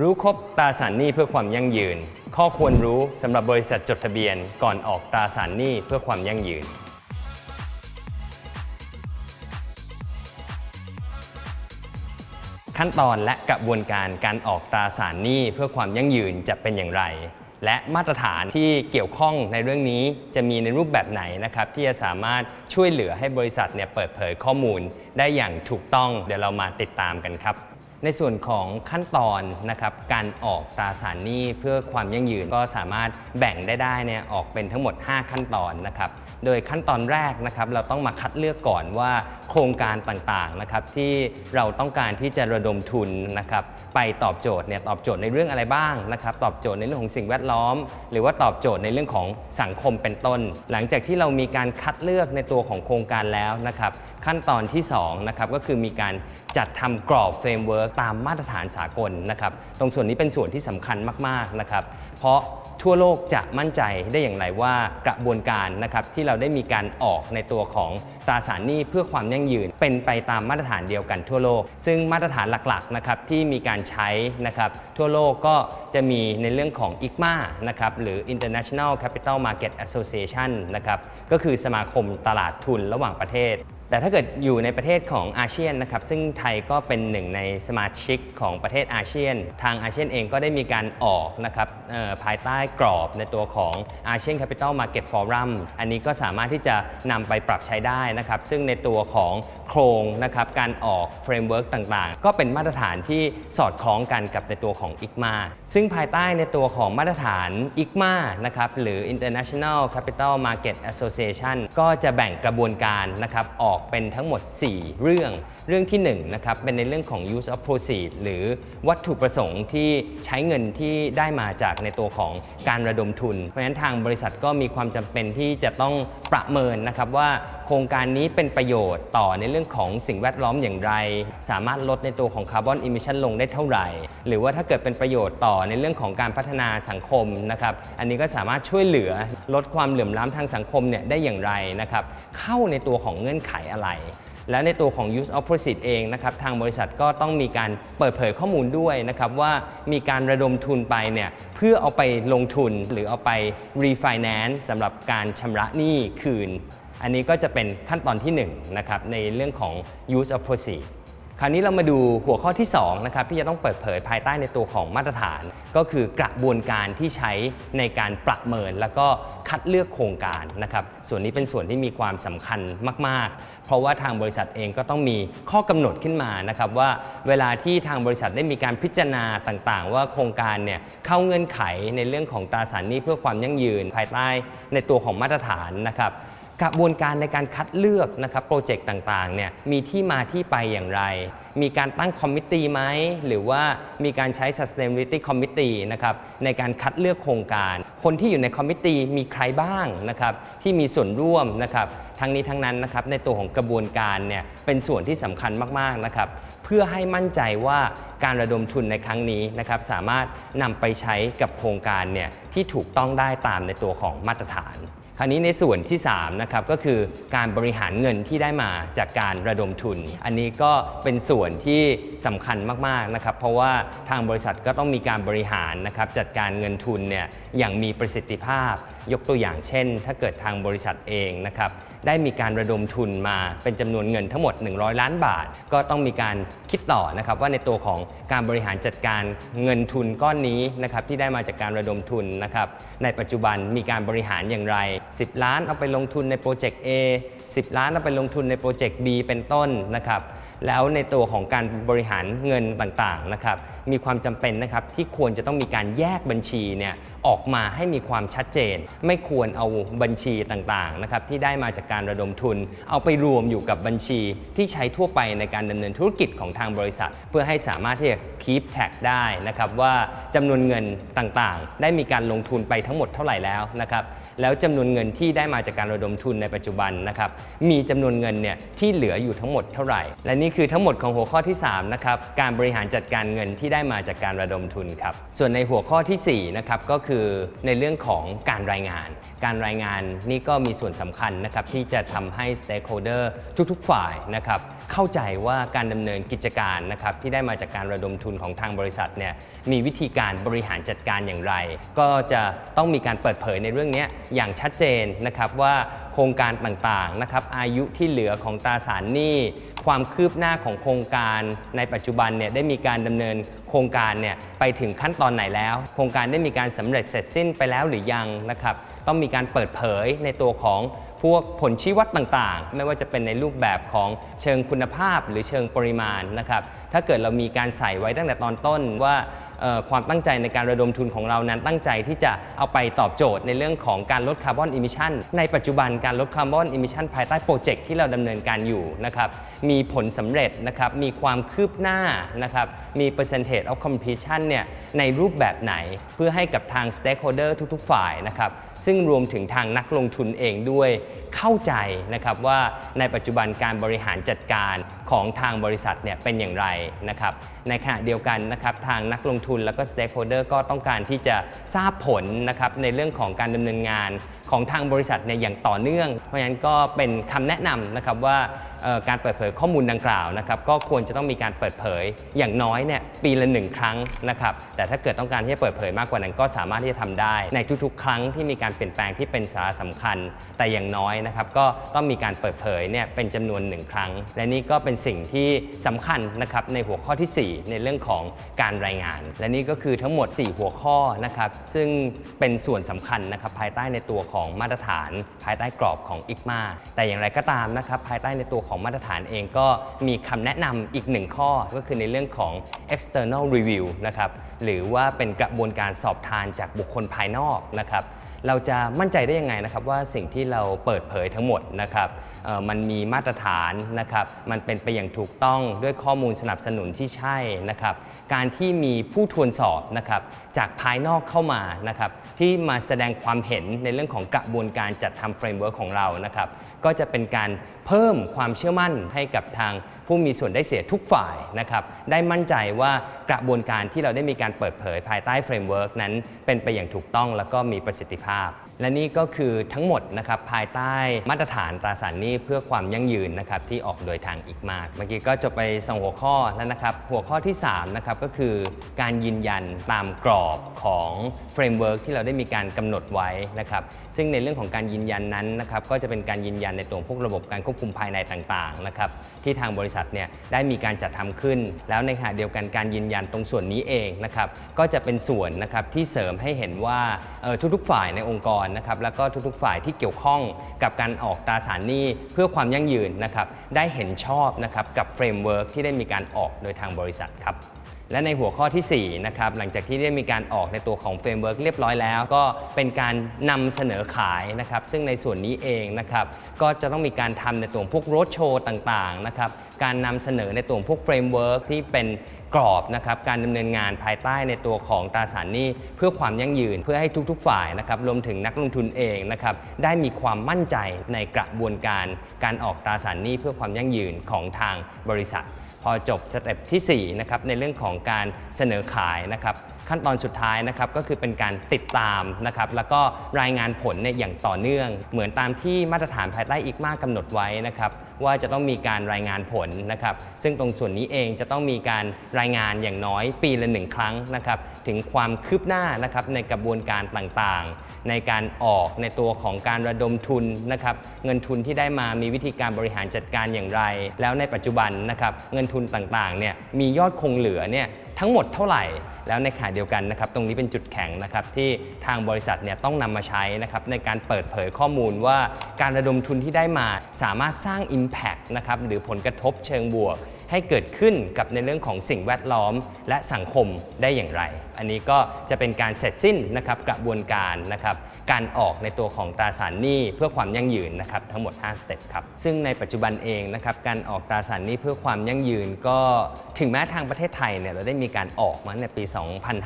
รู้ครบตราสารหนี้เพื่อความยั่งยืน ข้อควรรู้สำหรับบริษัทจดทะเบียนก่อนออกตราสารหนี้เพื่อความยั่งยืน ขั้นตอนและกระบวนการการออกตราสารหนี้เพื่อความยั่งยืนจะเป็นอย่างไร และมาตรฐานที่เกี่ยวข้องในเรื่องนี้จะมีในรูปแบบไหนนะครับ ที่จะสามารถช่วยเหลือให้บริษัทเนี่ยเปิดเผยข้อมูลได้อย่างถูกต้องเดี๋ยวเรามาติดตามกันครับ ในส่วนของขั้นตอนนะครับการออกตราสารหนี้เพื่อความยั่งยืนก็สามารถแบ่งได้ได้เนี่ยออกเป็นทั้งหมด 5 ขั้นตอนนะครับโดยขั้นตอนแรกนะครับเราต้องมาคัดเลือกก่อนว่าโครงการต่างๆนะครับที่เราต้องการที่จะระดมทุนนะครับไปตอบโจทย์เนี่ยตอบโจทย์ในเรื่องอะไรบ้างนะครับตอบโจทย์ในเรื่องของสิ่งแวดล้อม หรือว่าตอบโจทย์ในเรื่องของสังคมเป็นต้น หลังจากที่เรามีการคัดเลือกในตัวของโครงการแล้วนะครับขั้นตอนที่2นะครับก็คือมีการจัดทำกรอบเฟรมเวิร์กตามมาตรฐานสากลนะครับ ตรงส่วนนี้เป็นส่วนที่สำคัญมากๆนะครับ เพราะทั่วโลกจะมั่นใจได้อย่างไรว่ากระบวนการนะครับที่เราได้มีการออกในตัวของตราสารหนี้เพื่อความยั่งยืน เป็นไปตามมาตรฐานเดียวกันทั่วโลก ซึ่งมาตรฐานหลักๆนะครับที่มีการใช้นะครับทั่วโลกก็จะมีในเรื่องของ ICMA นะครับหรือ International Capital Market Association นะครับก็คือสมาคมตลาดทุนระหว่างประเทศ แต่ถ้าเกิดอยู่ในประเทศของอาเซียนนะครับซึ่งไทยก็เป็นหนึ่งในสมาชิกของประเทศอาเซียน ทางอาเซียนเองก็ได้มีการออกนะครับภายใต้กรอบในตัวของอาเซียน Capital Market Forum อันนี้ก็สามารถที่จะนำไปปรับใช้ได้นะครับ ซึ่งในตัวของโครงนะครับการออกเฟรมเวิร์กต่างๆ ก็เป็นมาตรฐานที่สอดคล้องกันกับในตัวของ ICMA ซึ่งภายใต้ในตัวของมาตรฐาน ICMA นะครับหรือ International Capital Market Association ก็จะแบ่งกระบวนการนะครับออกเป็นทั้งหมด 4 เรื่องเรื่องที่1นะครับเป็นในเรื่องของ use of proceed หรือวัตถุประสงค์ที่ใช้เงินที่ได้มาจากในตัวของการระดมทุน เพราะฉะนั้นทางบริษัทก็มีความจำเป็นที่จะต้องประเมินนะครับว่าโครงการนี้เป็นประโยชน์ต่อในเรื่องของสิ่งแวดล้อมอย่างไร สามารถลดในตัวของคาร์บอนอิมิชันลงได้เท่าไหร่ หรือว่าถ้าเกิดเป็นประโยชน์ต่อในเรื่องของการพัฒนาสังคมนะครับอันนี้ก็สามารถช่วยเหลือลดความเหลื่อมล้ำทางสังคมเนี่ยได้อย่างไรนะครับเข้าในตัวของเงื่อนไขอะไร และในตัวของ use of proceeds เองนะครับทางบริษัทก็ต้องมีการเปิดเผยข้อมูลด้วยนะครับว่ามีการระดมทุนไปเนี่ยเพื่อเอาไปลงทุนหรือเอาไป refinance สำหรับการชำระหนี้คืน อันนี้ก็จะเป็นขั้นตอนที่1นนะครับในเรื่องของ use of proceeds ราวนี้เรามาดูหัวข้อที่2นะครับที่จะต้องเปิดเผยภายใต้ในตัวของมาตรฐาน ก็คือกระบวนการที่ใช้ในการประเมิน แล้วก็คัดเลือกโครงการนะครับส่วนนี้เป็นส่วนที่มีความสำคัญมาก ๆ เพราะว่าทางบริษัทเองก็ต้องมีข้อกำหนดขึ้นมานะครับว่าเวลาที่ทางบริษัทได้มีการพิจารณาต่างๆ ว่าโครงการเนี่ยเข้าเงื่อนไขในเรื่องของตราสารหนี้เพื่อความยั่งยืนภายใต้ในตัวของมาตรฐานนะครับ กระบวนการในการคัดเลือกนะครับโปรเจกต์ต่างๆเนี่ยมีที่มาที่ไปอย่างไร มีการตั้งคอมมิตตี้ไหม หรือว่ามีการใช้ sustainability committee นะครับในการคัดเลือกโครงการ คนที่อยู่ในคอมมิตตี้มีใครบ้างนะครับที่มีส่วนร่วมนะครับทั้งนี้ทั้งนั้นนะครับในตัวของกระบวนการเนี่ยเป็นส่วนที่สำคัญมากๆนะครับเพื่อให้มั่นใจว่าการระดมทุนในครั้งนี้นะครับสามารถนำไปใช้กับโครงการเนี่ยที่ถูกต้องได้ตามในตัวของมาตรฐาน ราวนี้ในส่วนที่3นะครับก็คือการบริหารเงินที่ได้มาจากการระดมทุน อันนี้ก็เป็นส่วนที่สำคัญมากๆนะครับเพราะว่าทางบริษัทก็ต้องมีการบริหารนะครับจัดการเงินทุนเนี่ยอย่างมีประสิทธิภาพ ยกตัวอย่างเช่น ถ้าเกิดทางบริษัทเองนะครับ ได้มีการระดมทุนมาเป็นจำนวนเงินทั้งหมด 100 ล้านบาท ก็ต้องมีการคิดต่อนะครับว่าในตัวของการบริหารจัดการเงินทุนก้อนนี้นะครับที่ได้มาจากการระดมทุนนะครับในปัจจุบันมีการบริหารอย่างไร 10 ล้านเอาไปลงทุนในโปรเจกต์ A 10 ล้านเอาไปลงทุนในโปรเจกต์ B เป็นต้นนะครับแล้วในตัวของการบริหารเงินต่างๆนะครับมีความจำเป็นนะครับที่ควรจะต้องมีการแยกบัญชีเนี่ย ออกมาให้มีความชัดเจน ไม่ควรเอาบัญชีต่างๆนะครับที่ได้มาจากการระดมทุน เอาไปรวมอยู่กับบัญชีที่ใช้ทั่วไปในการดำเนินธุรกิจของทางบริษัท เพื่อให้สามารถที่จะ keep track ได้นะครับว่าจำนวนเงินต่างๆ ได้มีการลงทุนไปทั้งหมดเท่าไหร่แล้วนะครับแล้วจำนวนเงินที่ได้มาจากการระดมทุนในปัจจุบันนะครับมีจำนวนเงินเนี่ยที่เหลืออยู่ทั้งหมดเท่าไหร่ และนี่คือทั้งหมดของหัวข้อที่3นะครับการบริหารจัดการเงินที่ได้มาจากการระดมทุนครับส่วนในหัวข้อที่4นะครับก็คือในเรื่องของการรายงาน การรายงานนี่ก็มีส่วนสำคัญนะครับที่จะทำให้ stakeholder ทุกๆ ฝ่ายนะครับเข้าใจว่าการดำเนินกิจการนะครับที่ได้มาจากการระดมทุนของทางบริษัทเนี่ยมีวิธีการบริหารจัดการอย่างไร ก็จะต้องมีการเปิดเผยในเรื่องนี้อย่างชัดเจนนะครับว่า โครงการต่างๆนะครับอายุที่เหลือของตราสารหนี้ ความคืบหน้าของโครงการในปัจจุบันเนี่ยได้มีการดำเนินโครงการเนี่ยไปถึงขั้นตอนไหนแล้ว โครงการได้มีการสำเร็จเสร็จสิ้นไปแล้วหรือยังนะครับต้องมีการเปิดเผยในตัวของ พวกผลชี้วัดต่างๆ ไม่ว่าจะเป็นในรูปแบบของเชิงคุณภาพหรือเชิงปริมาณนะครับถ้าเกิดเรามีการใส่ไว้ตั้งแต่ตอนต้นว่าความตั้งใจในการระดมทุนของเรานั้นตั้งใจที่จะเอาไปตอบโจทย์ในเรื่องของการลดคาร์บอนอิมิชันในปัจจุบันการลดคาร์บอนอิมิชันภายใต้โปรเจกต์ที่เราดำเนินการอยู่นะครับมีผลสำเร็จนะครับมีความคืบหน้านะครับมี percentage of completion เนี่ยในรูปแบบไหนเพื่อให้กับทาง stakeholder ทุก ๆ ฝ่ายนะครับซึ่งรวมถึงทางนักลงทุนเองด้วยเข้าใจนะครับว่าในปัจจุบันการบริหารจัดการของทางบริษัทเนี่ยเป็นอย่างไรนะครับในขณะเดียวกันนะครับทางนักลงทุนแล้วก็ stakeholder ก็ต้องการที่จะทราบผลนะครับในเรื่องของการดำเนินงาน ของทางบริษัทเนี่ยอย่างต่อเนื่อง เพราะฉะนั้นก็เป็นคำแนะนำนะครับว่าการเปิดเผยข้อมูลดังกล่าวนะครับก็ควรจะต้องมีการเปิดเผยอย่างน้อยเนี่ยปีละหนึ่งครั้งนะครับแต่ถ้าเกิดต้องการที่จะเปิดเผยมากกว่านั้นก็สามารถที่จะทำได้ ในทุกๆ ครั้งที่มีการเปลี่ยนแปลงที่เป็นสาระสำคัญ แต่อย่างน้อยนะครับก็ต้องมีการเปิดเผยเนี่ยเป็นจำนวนหนึ่งครั้ง และนี่ก็เป็นสิ่งที่สำคัญนะครับในหัวข้อทีสี่ 4 ในเรื่องของการรายงาน และนี่ก็คือทั้งหมด 4 หัวข้อนะครับซึ่งเป็นส่วนสำคัญนะครับภายใต้ในตัวของมาตรฐาน ภายใต้กรอบของ ICMA แต่อย่างไรก็ตามนะครับภายใต้ในตัวของมาตรฐานเองก็มีคำแนะนำอีกหนึ่งข้อก็คือในเรื่องของ external review นะครับหรือว่าเป็นกระบวนการสอบทานจากบุคคลภายนอกนะครับ เราจะมั่นใจได้ยังไงนะครับว่าสิ่งที่เราเปิดเผยทั้งหมดนะครับมันมีมาตรฐานนะครับมันเป็นไปอย่างถูกต้องด้วยข้อมูลสนับสนุนที่ใช่นะครับการที่มีผู้ทวนสอบนะครับจากภายนอกเข้ามานะครับที่มาแสดงความเห็นในเรื่องของกระบวนการจัดทำเฟรมเวิร์กของเรานะครับก็จะเป็นการเพิ่มความเชื่อมั่นให้กับทางผู้มีส่วนได้เสียทุกฝ่ายนะครับได้มั่นใจว่ากระบวนการที่เราได้มีการเปิดเผยภายใต้เฟรมเวิร์กนั้นเป็นไปอย่างถูกต้องแล้วก็มีประสิทธิภาพ และนี่ก็คือทั้งหมดนะครับภายใต้มาตรฐานตราสารหนี้เพื่อความยั่งยืนนะครับที่ออกโดยทางอีกมาก เมื่อกี้ก็จบไปสองหัวข้อแล้วนะครับหัวข้อที่3นะครับก็คือการยืนยันตามกรอบของเฟรมเวิร์กที่เราได้มีการกำหนดไว้นะครับซึ่งในเรื่องของการยืนยันนั้นนะครับก็จะเป็นการยืนยันในตัวพวกระบบการควบคุมภายในต่างๆนะครับที่ทางบริษัทเนี่ยได้มีการจัดทำขึ้น แล้วในขณะเดียวกันการยืนยันตรงส่วนนี้เองนะครับก็จะเป็นส่วนนะครับที่เสริมให้เห็นว่าออทุกๆฝ่ายในองค์กรนะครับแล้วก็ทุกๆฝ่ายที่เกี่ยวข้องกับการออกตราสารหนี้เพื่อความยั่งยืนนะครับได้เห็นชอบนะครับกับเฟรมเวิร์กที่ได้มีการออกโดยทางบริษัทครับ และในหัวข้อทีสี่ 4 นะครับ หลังจากที่ได้มีการออกในตัวของเฟรมเวิร์กเรียบร้อยแล้ว ก็เป็นการนำเสนอขายนะครับ ซึ่งในส่วนนี้เองนะครับ ก็จะต้องมีการทำในตัวพวกโรดโชว์ต่างๆนะครับ การนำเสนอในตัวพวกเฟรมเวิร์กที่เป็นกรอบนะครับ การดำเนินงานภายใต้ในตัวของตราสารหนี้เพื่อความยั่งยืนเพื่อให้ทุกๆ ฝ่ายนะครับ รวมถึงนักลงทุนเองนะครับ ได้มีความมั่นใจในกระบวนการ การออกตราสารหนี้เพื่อความยั่งยืนของทางบริษัท พอจบสเต็ปที่4นะครับในเรื่องของการเสนอขายนะครับ ขั้นตอนสุดท้ายนะครับก็คือเป็นการติดตามนะครับแล้วก็รายงานผลเนี่ยอย่างต่อเนื่อง เหมือนตามที่มาตรฐานภายใต้อีกมากกำหนดไว้นะครับว่าจะต้องมีการรายงานผลนะครับซึ่งตรงส่วนนี้เองจะต้องมีการรายงานอย่างน้อยปีละหนึ่งครั้งนะครับถึงความคืบหน้านะครับในกระบวนการต่างๆ ในการออกในตัวของการระดมทุนนะครับเงินทุนที่ได้มามีวิธีการบริหารจัดการอย่างไร แล้วในปัจจุบันนะครับเงินทุนต่างๆเนี่ยมียอดคงเหลือเนี่ย ทั้งหมดเท่าไหร่ แล้วในขณะเดียวกันนะครับตรงนี้เป็นจุดแข็งนะครับที่ทางบริษัทเนี่ยต้องนำมาใช้นะครับในการเปิดเผยข้อมูลว่าการระดมทุนที่ได้มาสามารถสร้าง Impact นะครับหรือผลกระทบเชิงบวก ให้เกิดขึ้นกับในเรื่องของสิ่งแวดล้อม และสังคมได้อย่างไรอันนี้ก็จะเป็นการเสร็จสิ้นนะครับกระบวนการนะครับการออกในตัวของตราสารหนี้เพื่อความยั่งยืนนะครับทั้งหมด 5 สเต็ปครับซึ่งในปัจจุบันเองนะครับการออกตราสารหนี้เพื่อความยั่งยืนก็ถึงแม้ทางประเทศไทยเนี่ยเราได้มีการออกมาในปี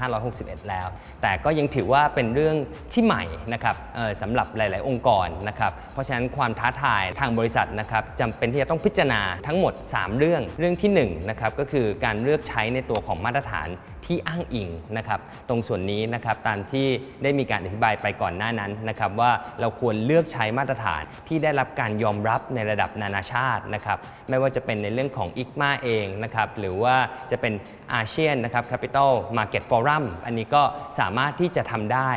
2561 แล้ว แต่ก็ยังถือว่าเป็นเรื่องที่ใหม่นะครับสำหรับหลาย ๆ องค์กรนะครับเพราะฉะนั้นความท้าทายทางบริษัทนะครับจำเป็นที่จะต้องพิจารณาทั้งหมด 3 เรื่องเรื่องที่1นะครับก็คือการเลือกใช้ในตัวของมาตรฐาน ที่อ้างอิงนะครับตรงส่วนนี้นะครับตามที่ได้มีการอธิบายไปก่อนหน้านั้นนะครับว่าเราควรเลือกใช้มาตรฐานที่ได้รับการยอมรับในระดับนานาชาตินะครับไม่ว่าจะเป็นในเรื่องของอิกมาเองนะครับหรือว่าจะเป็นอาเซียนนะครับ Capital Market Forum อันนี้ก็สามารถที่จะทำได้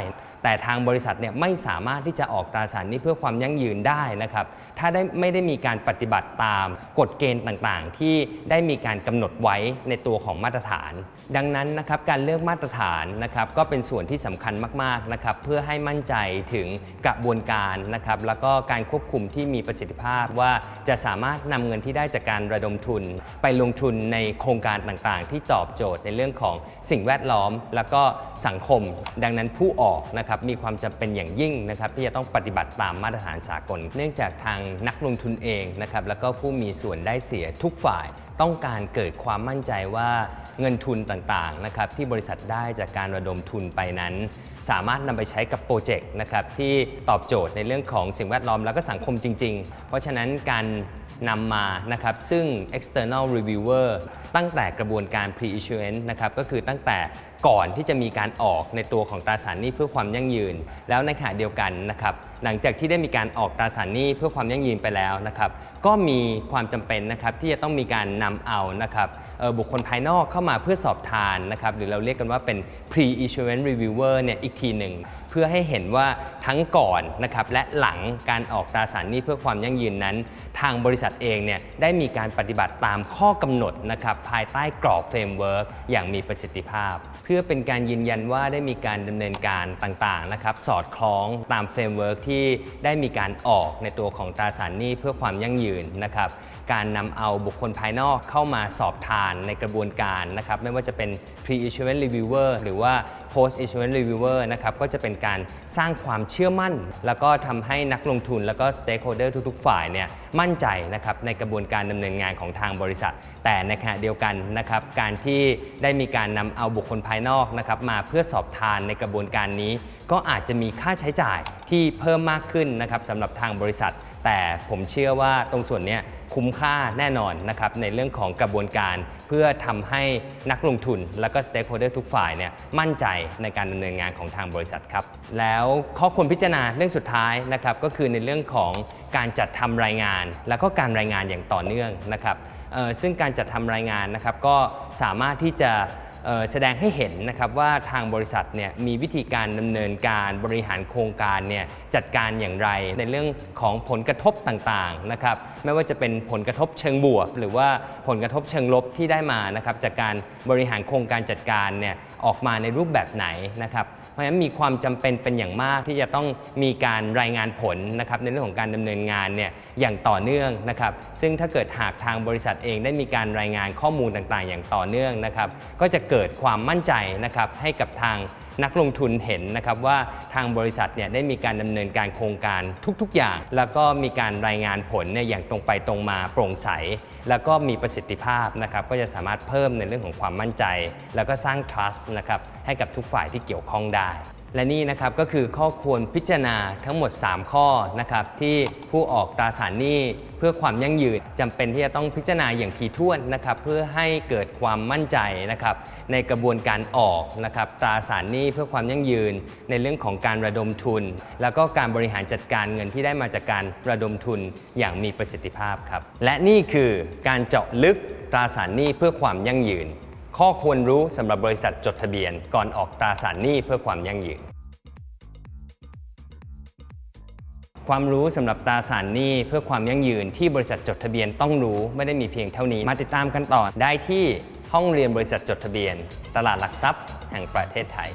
แต่ทางบริษัทเนี่ยไม่สามารถที่จะออกตราสารนี้เพื่อความยั่งยืนได้นะครับ ถ้าได้ไม่ได้มีการปฏิบัติตามกฎเกณฑ์ต่างๆ ที่ได้มีการกำหนดไว้ในตัวของมาตรฐาน ดังนั้นนะครับการเลือกมาตรฐานนะครับก็เป็นส่วนที่สำคัญมากๆนะครับเพื่อให้มั่นใจถึงกระบวนการนะครับแล้วก็การควบคุมที่มีประสิทธิภาพว่าจะสามารถนำเงินที่ได้จากการระดมทุน ไปลงทุนในโครงการต่างๆ ที่ตอบโจทย์ในเรื่องของสิ่งแวดล้อม แล้วก็สังคม ดังนั้นผู้ออกนะครับมีความจำเป็นอย่างยิ่งนะครับที่จะต้องปฏิบัติตามมาตรฐานสากล เนื่องจากทางนักลงทุนเองนะครับแล้วก็ผู้มีส่วนได้เสียทุกฝ่าย ต้องการเกิดความมั่นใจว่าเงินทุนต่างๆนะครับที่บริษัทได้จากการระดมทุนไปนั้น สามารถนำไปใช้กับโปรเจกต์นะครับที่ตอบโจทย์ในเรื่องของสิ่งแวดล้อมแล้วก็สังคมจริง ๆ เพราะฉะนั้นการนำมานะครับซึ่ง external reviewer ตั้งแต่กระบวนการ pre-issuance นะครับก็คือตั้งแต่ ก่อนที่จะมีการออกในตัวของตราสารหนี้เพื่อความยั่งยืน แล้วในขณะเดียวกันนะครับ หลังจากที่ได้มีการออกตราสารหนี้เพื่อความยั่งยืนไปแล้วนะครับก็มีความจำเป็นนะครับที่จะต้องมีการนำเอานะครับบุคคลภายนอกเข้ามาเพื่อสอบทานนะครับหรือเราเรียกกันว่าเป็น pre-issuance reviewer เนี่ยอีกทีหนึ่ง เพื่อให้เห็นว่าทั้งก่อนนะครับและหลังการออกตราสารหนี้เพื่อความยั่งยืนนั้น ทางบริษัทเองเนี่ยได้มีการปฏิบัติตามข้อกำหนดนะครับภายใต้กรอบเฟรมเวิร์กอย่างมีประสิทธิภาพ เพื่อเป็นการยืนยันว่าได้มีการดำเนินการต่างๆนะครับสอดคล้องตามเฟรมเวิร์กที่ได้มีการออกในตัวของตราสารหนี้เพื่อความยั่งยืนนะครับการนำเอาบุคคลภายนอกเข้ามาสอบทานในกระบวนการนะครับไม่ว่าจะเป็น pre-issuance reviewer หรือว่า post-issuance reviewer นะครับก็จะเป็นการสร้างความเชื่อมั่น แล้วก็ทำให้นักลงทุนแล้วก็ stakeholder ทุกๆ ฝ่ายเนี่ยมั่นใจนะครับในกระบวนการดำเนินงานของทางบริษัท แต่ในขณะเดียวกันนะครับการที่ได้มีการนำเอาบุคคลภายนอกนะครับมาเพื่อสอบทานในกระบวนการนี้ ก็อาจจะมีค่าใช้จ่ายที่เพิ่มมากขึ้นนะครับสำหรับทางบริษัท แต่ผมเชื่อว่าตรงส่วนเนี้ย คุ้มค่าแน่นอนนะครับในเรื่องของกระบวนการ เพื่อทำให้นักลงทุน และก็สเต็กโฮเดอร์ทุกฝ่ายเนี่ยมั่นใจในการดำเนินงานของทางบริษัทครับ แล้วข้อควรพิจารณาเรื่องสุดท้ายนะครับก็คือในเรื่องของการจัดทำรายงาน และก็การรายงานอย่างต่อเนื่องนะครับเอ่อซึ่งการจัดทำรายงานนะครับก็สามารถที่จะ แสดงให้เห็นนะครับว่าทางบริษัทเนี่ยมีวิธีการดำเนินการบริหารโครงการเนี่ยจัดการอย่างไร ในเรื่องของผลกระทบต่างๆนะครับไม่ว่าจะเป็นผลกระทบเชิงบวก หรือว่าผลกระทบเชิงลบที่ได้มานะครับจากการบริหารโครงการจัดการเนี่ยออกมาในรูปแบบไหนนะครับ ราะฉะนั้นมีความจำเป็นเป็นอย่างมากที่จะต้องมีการรายงานผลนะครับในเรื่องของการดำเนินงานเนี่ยอย่างต่อเนื่องนะครับ ซึ่งถ้าเกิดหากทางบริษัทเองได้มีการรายงานข้อมูลต่างๆ อย่างต่อเนื่องนะครับ ก็จะเกิดความมั่นใจนะครับให้กับทาง นักลงทุนเห็นนะครับว่าทางบริษัทเนี่ยได้มีการดำเนินการโครงการทุกๆ อย่าง แล้วก็มีการรายงานผลเนี่ยอย่างตรงไปตรงมาโปร่งใส แล้วก็มีประสิทธิภาพนะครับก็จะสามารถเพิ่มในเรื่องของความมั่นใจ แล้วก็สร้าง trust นะครับให้กับทุกฝ่ายที่เกี่ยวข้องได้ และนี่นะครับก็คือข้อควรพิจารณาทั้งหมด 3 ข้อนะครับที่ผู้ออกตราสารหนี้เพื่อความยั่งยืนจำเป็นที่จะต้องพิจารณาอย่างถี่ถ้วนนะครับเพื่อให้เกิดความมั่นใจนะครับในกระบวนการออกนะครับตราสารหนี้เพื่อความยั่งยืนในเรื่องของการระดมทุน แล้วก็การบริหารจัดการเงินที่ได้มาจากการระดมทุนอย่างมีประสิทธิภาพครับและนี่คือการเจาะลึกตราสารหนี้เพื่อความยั่งยืน ข้อควรรู้สำหรับบริษัทจดทะเบียนก่อนออกตราสารหนี้เพื่อความยั่งยืน ความรู้สำหรับตราสารหนี้เพื่อความยั่งยืนที่บริษัทจดทะเบียนต้องรู้ไม่ได้มีเพียงเท่านี้ มาติดตามกันต่อได้ที่ห้องเรียนบริษัทจดทะเบียน ตลาดหลักทรัพย์แห่งประเทศไทย